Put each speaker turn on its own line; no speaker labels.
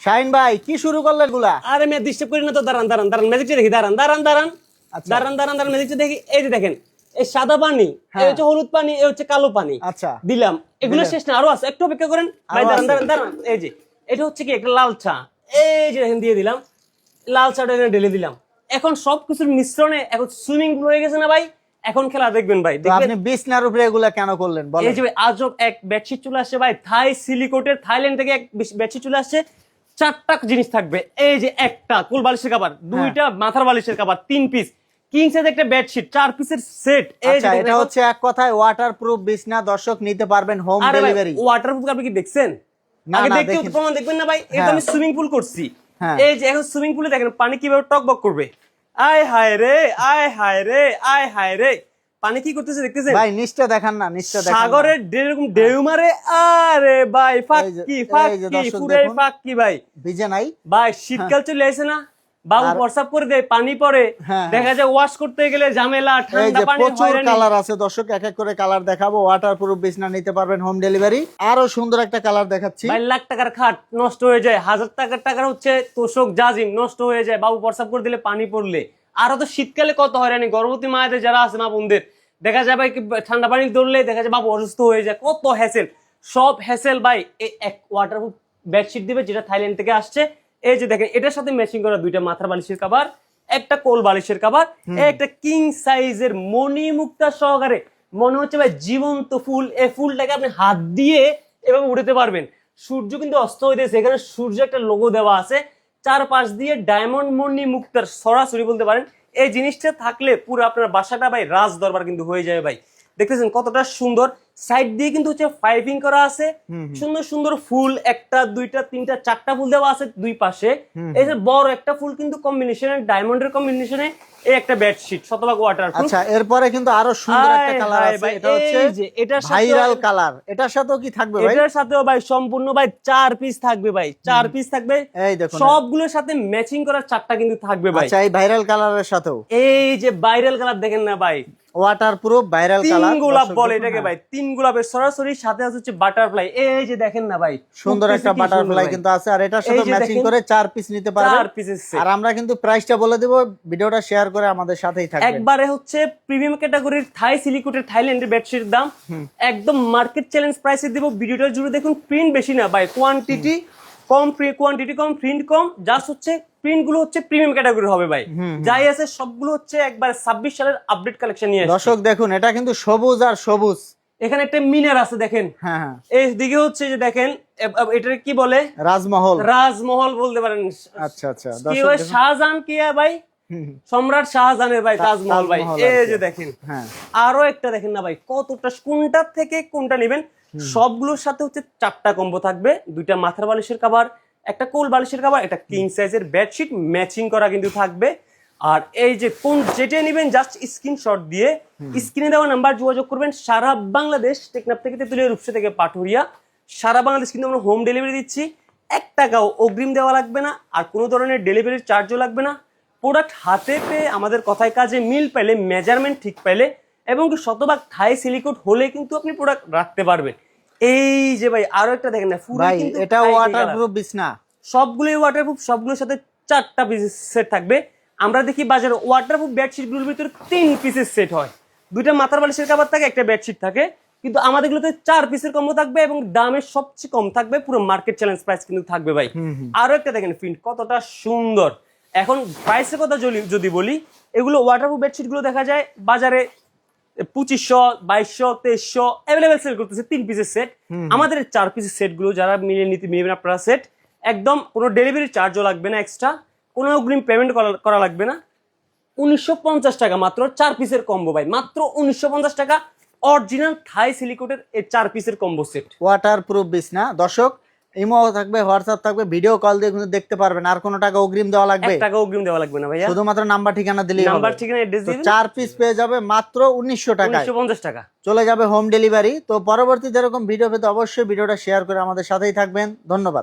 শাহিন ভাই কি শুরু করলেনগুলা
আরে মেয়ে ডিস্টার্ব করি না তো দাঁড়ান দাঁড়ান দাঁড়ান ম্যাজিকটা দেখি দাঁড়ান দাঁড়ান দাঁড়ান
আচ্ছা।
দাঁড়ান দাঁড়ান দাঁড়ান ম্যাজিকটা দেখি এই যে দেখেন এই সাদা পানি
হ্যাঁ।
এই হচ্ছে হলুদ পানি এই হচ্ছে কালো পানি
আচ্ছা।
দিলাম এগুলো শেষ না আরও আছে একটু অপেক্ষা করেন। ভাই দাঁড়ান দাঁড়ান দাঁড়ান এই যে এটা হচ্ছে কি একটা লাল চা এই যে দেখেন দিয়ে দিলাম লাল চাটা এখানে ঢেলে দিলাম। এখন সবকিছুর মিশ্রণে এখন সুইমিং পুল হয়ে গেছে না ভাই? এখন খেলা দেখবেন ভাই
আপনি বিছনার উপরে এগুলা কেন করলেন বলেন।
এই যে আজব এক বেডশিট চলে আসছে ভাই থাই সিলিকোটের থাইল্যান্ড থেকে এক বেডশিট চলে আসছে চারটা জিনিস থাকবে। এই যে একটা কুল বালিশের কাবার
হ্যাঁ।
দুইটা মাথার বালিশের কাবার তিন পিস কিং সাইজ একটা বেডশিট চার পিসের সেট
আচ্ছা এটা হচ্ছে এক কথায় ওয়াটার বিছনা দর্শক নিতে পারবেন হোম ডেলিভারি
আপনি কি দেখছেন?
না,
আগে দেখতে প্রমাণ দেখবেন না ভাই এটা
হ্যাঁ।
আমি সুইমিং পুল করছি।
হ্যাঁ।
এই যে এখন সুইমিং পুলে দেখেন পানি কীভাবে টকবক করবে? আয় হায় রে আয় হায় রে আয় হায় রে। পানি কি করতেছে দেখতেছেন?
ভাই নিচটা দেখান না নিচটা দেখান না।
সাগরের এরকম ঢেউ মারে আরে ভাই ফাঁক
এই
কি
এই
ফাঁক
যে
কি
দর্শক
পুরাই
দেখুন।
কি ভাই?
ভিজে নাই।
ভাই শীতকাল চলে আসে না। বাবু প্রসাব করে দেয় পানি পড়ে
হ্যাঁ,
দেখা যায় ওয়াশ করতে গেলে ঝামেলা ঠান্ডা পানি
প্রচুর কালার আছে দর্শক এক এক করে কালার দেখাবো। ওয়াটার প্রুফ বিছনা নিতে পারবেন হোম ডেলিভারি আরও সুন্দর একটা কালার দেখাচ্ছি।
ভাই লাখ টাকার খাট নষ্ট হয়ে যায়। হাজার টাকার টাকার হচ্ছে তোষক জাজিম নষ্ট হয়ে যায়। বাবু প্রসাব করে দিলে পানি পড়লে। আরও তো শীতকালে কত হয়রানি গর্ভবতী মায়েদের যারা আছে মা বোনদের দেখা যায় ভাই কি ঠান্ডা পানি ধরলে দেখা যায় বাবু অসুস্থ হয়ে যায়। কত হ্যাসেল সব হ্যাসেল ভাই এক ওয়াটারপ্রুফ বেডশিট দিবে যেটা থাইল্যান্ড থেকে আসছে। এই যে দেখেন এটার সাথে ম্যাচিং করা দুইটা মাথার বালিশের কাবার একটা কোল বালিশের কাবার একটা কিং সাইজের মণি মুক্তা সহকারে মনে হচ্ছে ভাই জীবন্ত ফুল। এই ফুলটাকে আপনি হাত দিয়ে এভাবে উড়াতে পারবেন। সূর্য কিন্তু অস্ত হইতেছে। এখানে সূর্য একটা লোগো দেওয়া আছে। চারপাশ দিয়ে ডায়মন্ড মন্ডি মুক্তার সরাসরি বলতে পারেন। এই জিনিসটা থাকলে পুরো আপনার বাসাটা ভাই রাজ দরবার কিন্তু হয়ে যাবে ভাই। দেখতেছেন কতটা সুন্দর। সাইড দিয়ে কিন্তু হচ্ছে ফাইভিং করা আছে। সুন্দর সুন্দর ফুল একটা দুইটা তিনটা চারটা ফুল দেওয়া আছে দুই পাশে। এই যে বড় একটা ফুল কিন্তু কম্বিনেশনে ডায়মন্ডের কম্বিনেশনে এই একটা বেডশিট শতভাগ ওয়াটার
আচ্ছা এরপরে কিন্তু আরও সুন্দর একটা কালার আছে এটা হচ্ছে
যে, এটার
ভাইরাল কালার এটার সাথেও কি থাকবে ভাই?
এটার সাথেও ভাই সম্পূর্ণ ভাই চার পিস থাকবে ভাই চার পিস থাকবে।
এই দেখো
সবগুলোর সাথে ম্যাচিং করার চারটা কিন্তু থাকবে ভাই।
আচ্ছা এই ভাইরাল কালারের সাথেও।
এই যে ভাইরাল কালার দেখেন না ভাই।
ওয়াটার প্রুফ ভাইরাল
তিন গোলাপ বলে এটাকে ভাই তিন গোলাপের সরাসরি সাথে আছে হচ্ছে বাটারফ্লাই এই যে দেখেন না ভাই
সুন্দর একটা বাটারফ্লাই কিন্তু আছে আর এটার সাথে ম্যাচিং করে চার পিস নিতে পারবেন।
চার পিসের সেট
আর আমরা কিন্তু প্রাইসটা বলে দেব ভিডিওটা শেয়ার করে আমাদের সাথেই থাকবেন।
একবারে হচ্ছে প্রিমিয়াম ক্যাটাগরির থাই সিলিকোটের থাইল্যান্ডের বেডশিটের দাম। একদম মার্কেট চ্যালেঞ্জ প্রাইসে দেব। ভিডিওটা জুড়ে দেখুন প্রিন্ট বেশি না ভাই কোয়ান্টিটি কম কোয়ান্টিটি কম প্রিন্ট কম জাস্ট হচ্ছে প্রিন্টগুলো হচ্ছে প্রিমিয়াম ক্যাটাগরি হবে ভাই। যাই আছে সবগুলো হচ্ছে একবার ছাব্বিশ সালের আপডেট কালেকশন নিয়ে।
দর্শক দেখুন এটা কিন্তু সবুজ আর সবুজ।
এখানে একটা মিনার আছে দেখেন।
হ্যাঁ হ্যাঁ।
এই দিকে হচ্ছে যে দেখেন এটার কি বলে?
রাজমহল।
রাজমহল বলতে পারেন।
আচ্ছা আচ্ছা।
কি
দর্শক
ওই শাহজাহান কি হয় ভাই? সম্রাট শাহজাহানের ভাই তাজমহল ভাই। এই যে দেখেন।
হ্যাঁ।
আরও একটা দেখেন না ভাই কতটা কোনটা থেকে কোনটা নেবেন? সবগুলোর সাথে হচ্ছে চারটা কম্বো থাকবে। দুইটা মাথার বালিশের কাভার একটা কোল বালিশের কাভার একটা কিং সাইজের বেডশিট ম্যাচিং করা কিন্তু থাকবে। আর এই যে কোন যেটা নেবেন জাস্ট স্ক্রিনশট দিয়ে স্ক্রিনে দেওয়া নাম্বার যোগাযোগ করবেন সারা বাংলাদেশ টেকনাফ থেকে তেতুলিয়া রূপসা থেকে পাটুরিয়া। সারা বাংলাদেশ কিন্তু আমরা হোম ডেলিভারি দিচ্ছি। এক টাকাও অগ্রিম দেওয়া লাগবে না আর কোনো ধরনের ডেলিভারির চার্জও লাগবে না। প্রোডাক্ট হাতে পেয়ে আমাদের কথায় কাজে মিল পেলে মেজারমেন্ট ঠিক পেলে এবং শতভাগ থাই সিলিকোট হলে কিন্তু আপনি প্রোডাক্ট রাখতে পারবেন। এই যে ভাই আরও একটা দেখেন না
ভাই এটা
Thai
ওয়াটার
colour।
প্রুফ বিছনা
সবগুলোই ওয়াটারপ্রুফ সবগুলোর সাথে চারটা পিসের সেট থাকবে। আমরা দেখি বাজারে ওয়াটারপ্রুফ বেডশিটগুলোর ভিতরে তিন পিসের সেট হয়। দুইটা মাথার বালিশের কাবার থাকে একটা বেডশিট থাকে। কিন্তু আমাদের গুলোতে চার পিসের কম্বো থাকবে এবং দামের সবচেয়ে কম থাকবে পুরো মার্কেট চ্যালেঞ্জ প্রাইস কিন্তু থাকবে ভাই। আরও একটা দেখেন প্রিন্ট কতটা সুন্দর। এখন প্রাইসের কথা যদি- যদি বলি এগুলো ওয়াটারপ্রুফ বেডশিটগুলো দেখা যায় বাজারে পঁচিশশো বাইশশো তেইশশো অ্যাভেলেবেল সেল করতেছে তিন পিসের সেট আমাদের চার পিসের সেটগুলো যারা মিলিয়ে নিতে নেবেন আপনারা সেট একদম কোনো ডেলিভারি চার্জও লাগবে না এক্সট্রা কোনো অগ্রিম পেমেন্ট করা লাগবে না। উনিশশো পঞ্চাশ টাকা মাত্র চার পিসের কম্বো ভাই। মাত্র উনিশশো পঞ্চাশ টাকা অরিজিনাল থাই সিলিকোটের এই চার পিসের কম্বো সেট
ওয়াটার প্রুফ বিছনা দর্শক ইমো থাকবে হোয়াটসঅ্যাপ থাকবে ভিডিও কল দিয়ে কিন্তু দেখতে পারবেন আর কোনো টাকা অগ্রিম দেওয়া লাগবে?
টাকা অগ্রিম দেওয়া লাগবে না ভাইয়া।
শুধুমাত্র নাম্বার ঠিকানা দিলেই
নাম্বার ঠিকানা দিবেন
চার পিস পেয়ে যাবে মাত্র উনিশশো টাকা
উনিশশো পঞ্চাশ টাকা।
চলে যাবে হোম ডেলিভারি তো পরবর্তী যেরকম ভিডিও পেতে অবশ্যই ভিডিওটা শেয়ার করে আমাদের সাথেই থাকবেন। ধন্যবাদ।